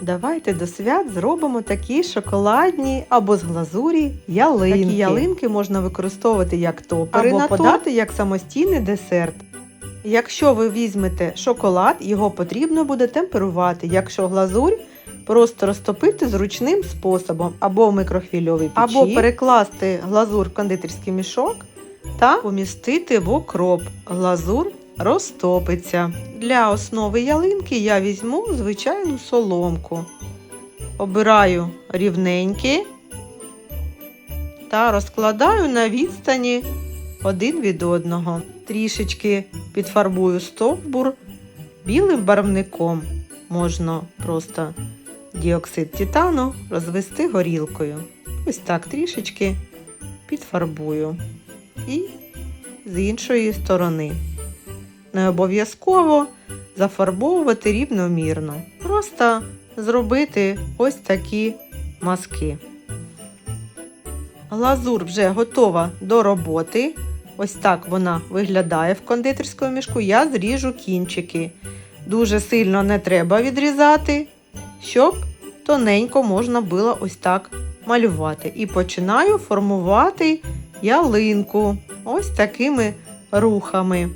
Давайте до свят зробимо такі шоколадні або з глазурі ялинки. Такі ялинки можна використовувати як топери Або подати як самостійний десерт. Якщо ви візьмете шоколад, його потрібно буде темперувати. Якщо глазурь, просто розтопити зручним способом або в микрохвильовій печі, або перекласти глазур в кондитерський мішок та помістити в окроп. Глазур розтопиться. Для основи ялинки я візьму звичайну соломку. Обираю рівненькі та розкладаю на відстані один від одного. Трішечки підфарбую стовбур білим барвником. Можна просто діоксид титану розвести горілкою. Ось так трішечки підфарбую. І з іншої сторони. Не обов'язково зафарбовувати рівномірно. Просто зробити ось такі маски. Глазур вже готова до роботи. Ось так вона виглядає в кондитерському мішку. Я зріжу кінчики. Дуже сильно не треба відрізати, щоб тоненько можна було ось так малювати. І починаю формувати ялинку ось такими рухами.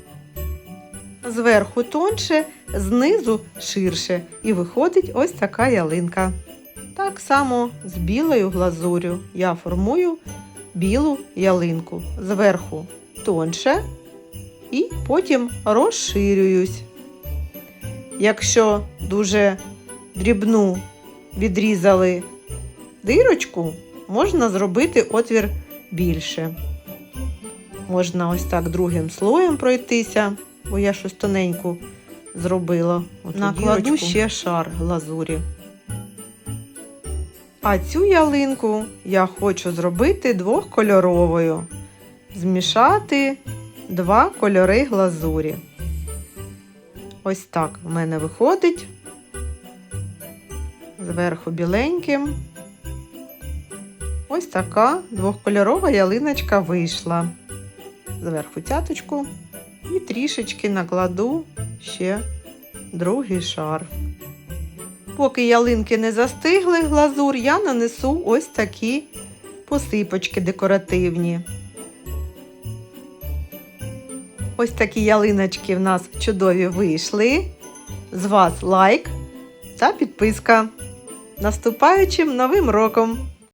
Зверху тонше, знизу ширше. І виходить ось така ялинка. Так само з білою глазурю я формую білу ялинку. Зверху тонше і потім розширююсь. Якщо дуже дрібну відрізали дирочку, можна зробити отвір більше. Можна ось так другим слоєм пройтися, бо я щось тоненьку зробила. Накладу дірочку. ще шар глазурі. А цю ялинку я хочу зробити двохкольоровою. Змішати два кольори глазурі. Ось так в мене виходить. Зверху біленьким. Ось така двохкольорова ялиночка вийшла. Зверху цяточку і трішечки накладу ще другий шар. Поки ялинки не застигли глазур, я нанесу ось такі посипочки декоративні. Ось такі ялиночки в нас чудові вийшли. З вас лайк та підписка. Наступаючим новим роком!